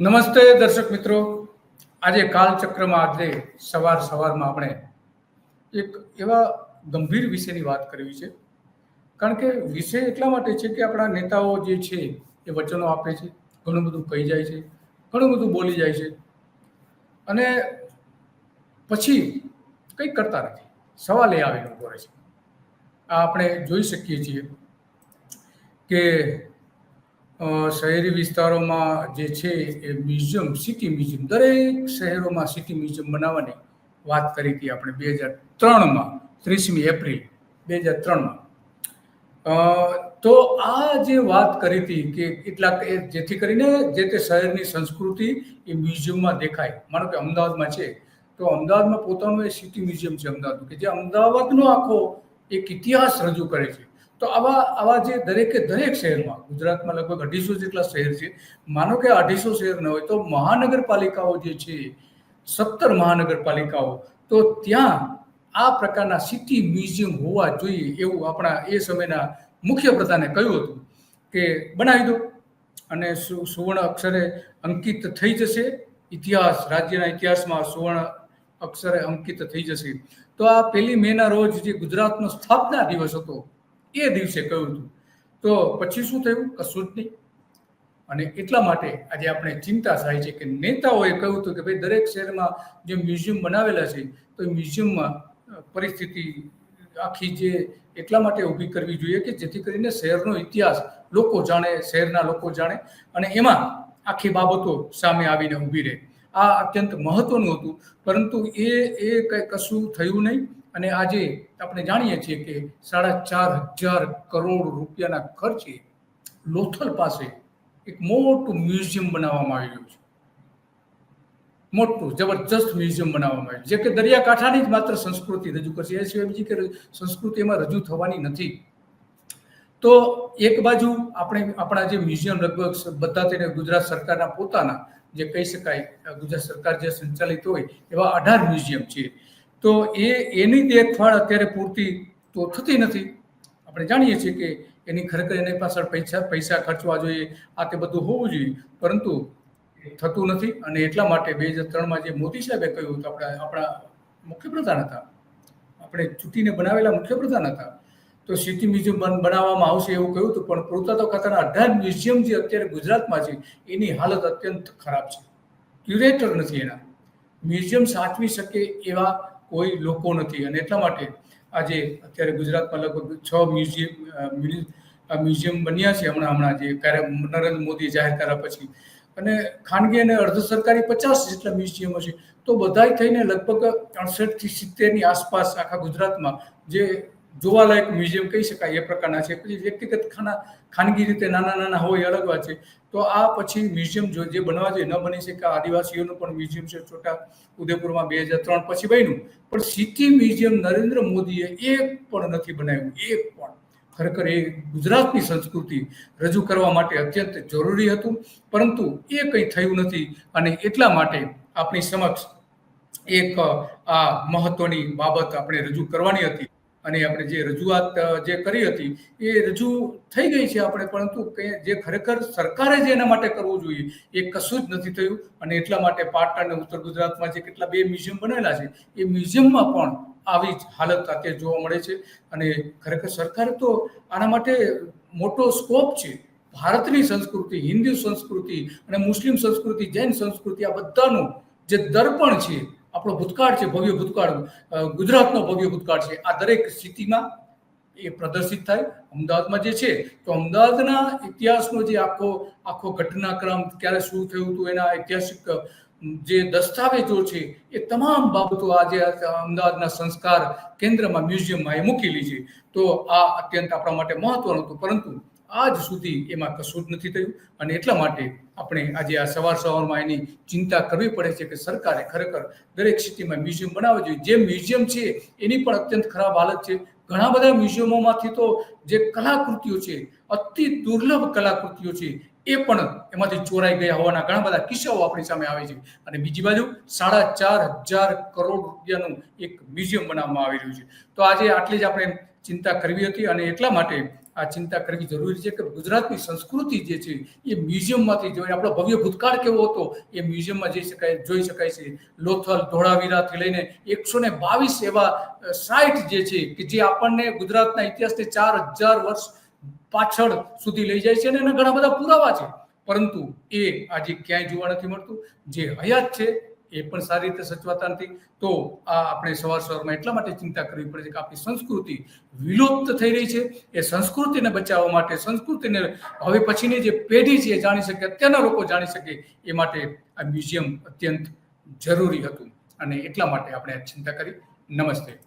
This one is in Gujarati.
નમસ્તે દર્શક મિત્રો. આજે કાલચક્રમાં આજે સવાર સવારમાં આપણે એક એવા ગંભીર વિષયની વાત કરવી છે. કારણ કે વિષય એટલા માટે છે કે આપણા નેતાઓ જે છે એ વચનો આપે છે, ઘણું બધું કહી જાય છે, ઘણું બધું બોલી જાય છે. અને પછી કંઈ કરતા નથી. સવાલ એ આવીને ઊભો રહે છે. આ આપણે જોઈ શકીએ છીએ કે શહેરી વિસ્તારોમાં જે છે એ મ્યુઝિયમ, સિટી મ્યુઝિયમ, દરેક શહેરોમાં સિટી મ્યુઝિયમ બનાવવાની વાત કરી હતી આપણે બે હજાર ત્રણમાં, ત્રીસમી એપ્રિલ બે હજાર ત્રણમાં. તો આ જે વાત કરી હતી કે કેટલાક જેથી કરીને જે તે શહેરની સંસ્કૃતિ એ મ્યુઝિયમમાં દેખાય, માનો કે અમદાવાદમાં છે, તો અમદાવાદમાં પોતાનું એ સિટી મ્યુઝિયમ છે અમદાવાદનું, કે જે અમદાવાદનો આખો એક ઇતિહાસ રજૂ કરે છે. તો આવા આવા જે દરેકે, દરેક શહેરમાં, ગુજરાતમાં લગભગ અઢીસો જેટલા શહેર છે, માનો કે અઢીસો શહેર ન હોય તો મહાનગરપાલિકાઓ જે છે, સત્તર મહાનગરપાલિકાઓ, તો ત્યાં આ પ્રકારના સિટી મ્યુઝિયમ હોવા જોઈએ એવું આપણા એ સમયના મુખ્ય પ્રધાને કહ્યું હતું કે બનાવી દો. અને સુવર્ણ અક્ષરે અંકિત થઈ જશે. ઇતિહાસ, રાજ્યના ઇતિહાસમાં સુવર્ણ અક્ષરે અંકિત થઈ જશે. તો આ પહેલી મેના રોજ જે ગુજરાતનો સ્થાપના દિવસ હતો એ દિવસે કહ્યું હતું. તો પછી શું થયું? કશું જ નહીં. અને એટલા માટે આજે આપણે ચિંતા થાય છે કે નેતાઓએ કહ્યું હતું કે ભાઈ દરેક શહેરમાં જે મ્યુઝિયમ બનાવેલા છે, તો મ્યુઝિયમમાં પરિસ્થિતિ આખી જે એટલા માટે ઊભી કરવી જોઈએ કે જેથી કરીને શહેરનો ઇતિહાસ લોકો જાણે, શહેરના લોકો જાણે અને એમાં આખી બાબતો સામે આવીને ઊભી રહે. આ અત્યંત મહત્વનું હતું, પરંતુ એ એ કંઈ કશું થયું નહીં. અને આજે આપણે જાણીએ છીએ કે સાડા ચાર હજાર કરોડ રૂપિયાના ખર્ચે લોથલ પાસે એક મોટું મ્યુઝિયમ બનાવવામાં આવ્યું છે. મોટું, જબરજસ્ત મ્યુઝિયમ બનાવવામાં આવ્યું જે કે દરિયાકાંઠાની જ માત્ર સંસ્કૃતિ રજૂ કરશે. એ સિવાય બીજી કે સંસ્કૃતિ એમાં રજૂ થવાની નથી. તો એક બાજુ આપણે, આપણા જે મ્યુઝિયમ લગભગ બધા તેને ગુજરાત સરકારના પોતાના, જે કહી શકાય, ગુજરાત સરકાર જે સંચાલિત હોય એવા અઢાર મ્યુઝિયમ છે. તો એ, એની દેખભાળ અત્યારે પૂરતી તો થતી નથી. આપણે જાણીએ છીએ કે એની ખરેખર એની પાછળ પૈસા પૈસા ખર્ચવા જોઈએ, આ તે બધું હોવું જોઈએ. પરંતુ થતું નથી અને એટલા માટે બે હજાર ત્રણમાં જે મોદી સાહેબે કહ્યું હતું, આપણા આપણા મુખ્યપ્રધાન હતા, આપણે ચૂંટીને બનાવેલા મુખ્યપ્રધાન હતા, તો સિટી મ્યુઝિયમ બનાવવામાં આવશે એવું કહ્યું હતું, પણ પુરાતત્વ ખાતાના અઢાર મ્યુઝિયમ જે અત્યારે ગુજરાતમાં છે, એની હાલત અત્યંત ખરાબ છે. ક્યુરેટર નથી એના. મ્યુઝિયમ સાચવી શકે એવા કોઈ લોકો નથી. અને એટલા માટે આજે અત્યારે ગુજરાતમાં લગભગ છ મ્યુઝિયમ મ્યુઝિયમ બન્યા છે હમણાં હમણાં જે કાર્ય, નરેન્દ્ર મોદી જાહેર કર્યા પછી. અને ખાનગી અને અર્ધ સરકારી પચાસ જેટલા મ્યુઝિયમો છે. તો બધાય થઈને લગભગ અડસઠથી સિત્તેરની આસપાસ આખા ગુજરાતમાં જે જોવાલાયક મ્યુઝિયમ કહી શકાય એ પ્રકારના છે. પછી વ્યક્તિગત ખાના, ખાનગી રીતે નાના નાના હોય એ અલગ વાત છે, તો આ પછી મ્યુઝિયમ જો, જે બનવા જોઈએ, ન બની શકે આદિવાસીઓનું પણ મ્યુઝિયમ છે, છોટા ઉદયપુરમાં બે હજાર ત્રણ પછી બન્યું. પણ સિટી મ્યુઝિયમ નરેન્દ્ર મોદીએ એક પણ નથી બનાવ્યું, એક પણ. ખરેખર એ ગુજરાતની સંસ્કૃતિ રજૂ કરવા માટે અત્યંત જરૂરી હતું, પરંતુ એ કંઈ થયું નથી અને એટલા માટે આપણી સમક્ષ એક, આ મહત્વની બાબત આપણે રજૂ કરવાની હતી. અને આપણે જે રજૂઆત જે કરી હતી, એ રજૂ થઈ ગઈ છે આપણે, પરંતુ જે ખરેખર સરકારે જે એના માટે કરવું જોઈએ, એ કશું જ નથી થયું. અને એટલા માટે પાટણ અને ઉત્તર ગુજરાતમાં જે કેટલા બે મ્યુઝિયમ બનેલા છે, એ મ્યુઝિયમમાં પણ આવી જ હાલત અત્યારે જોવા મળે છે. અને ખરેખર સરકારે તો આના માટે મોટો સ્કોપ છે. ભારતની સંસ્કૃતિ, હિન્દુ સંસ્કૃતિ અને મુસ્લિમ સંસ્કૃતિ, જૈન સંસ્કૃતિ, આ બધાનું જે દર્પણ છે આપણો ભૂતકાળ છે, ભવ્ય ભૂતકાળ ગુજરાતનો ભવ્ય ભૂતકાળ છે. આ દરેક સ્થિતિમાં એ પ્રદર્શિત થાય. અમદાવાદમાં જે છે, તો અમદાવાદના ઇતિહાસનો જે આખો આખો ઘટનાક્રમ, ક્યારે શું થયું હતું, એના ઐતિહાસિક જે દસ્તાવેજો છે, એ તમામ બાબતો આજે અમદાવાદના સંસ્કાર કેન્દ્રમાં, મ્યુઝિયમમાં એ મૂકેલી છે. તો આ અત્યંત આપણા માટે મહત્વનું હતું. પરંતુ આજ સુધી એમાં કશું જ નથી થયું. અને એટલા માટે આપણે આજે આ સવાર સવારમાં એની ચિંતા કરવી પડે છે કે સરકારે ખરેખર દરેક સિટીમાં મ્યુઝિયમ બનાવવા જોઈએ. જે મ્યુઝિયમ છે, એની પણ અત્યંત ખરાબ હાલત છે. ઘણા બધા મ્યુઝિયમોમાંથી તો જે કલાકૃતિઓ છે, અતિ દુર્લભ કલાકૃતિઓ છે, એ પણ એમાંથી ચોરાઈ ગયા હોવાના ઘણા બધા કિસ્સાઓ આપણી સામે આવે છે. અને બીજી બાજુ સાડા ચાર હજાર કરોડ રૂપિયાનું એક મ્યુઝિયમ બનાવવામાં આવી રહ્યું છે. તો આજે આટલી જ આપણે ચિંતા કરવી હતી અને એટલા માટે આ ચિંતા કરવી જરૂરી છે કે ગુજરાતની સંસ્કૃતિ જે છે, એ મ્યુઝિયમમાંથી જોઈ આપણો ભવ્ય ભૂતકાળ કેવો હતો, એ મ્યુઝિયમમાં જઈ શકાય, જોઈ શકાય છે. લોથલ, ધોળાવીરાથી લઈને એકસો ને બાવીસ એવા સાઇટ જે છે કે જે આપણને ગુજરાતના ઇતિહાસને ચાર હજાર વર્ષ પાછળ સુધી લઈ જાય છે અને એના ઘણા બધા પુરાવા છે. પરંતુ એ આજે ક્યાંય જોવા નથી મળતું. જે હયાત છે એ પણ સારી રીતે સચવાતા નથી. તો આ આપણે સવાર સવારમાં એટલા માટે ચિંતા કરવી પડે છે કે આપણી સંસ્કૃતિ વિલુપ્ત થઈ રહી છે. એ સંસ્કૃતિને બચાવવા માટે, સંસ્કૃતિને હવે પછીની જે પેઢી છે એ જાણી શકે, અત્યારના લોકો જાણી શકે એ માટે આ મ્યુઝિયમ અત્યંત જરૂરી હતું. અને એટલા માટે આપણે ચિંતા કરી. નમસ્તે.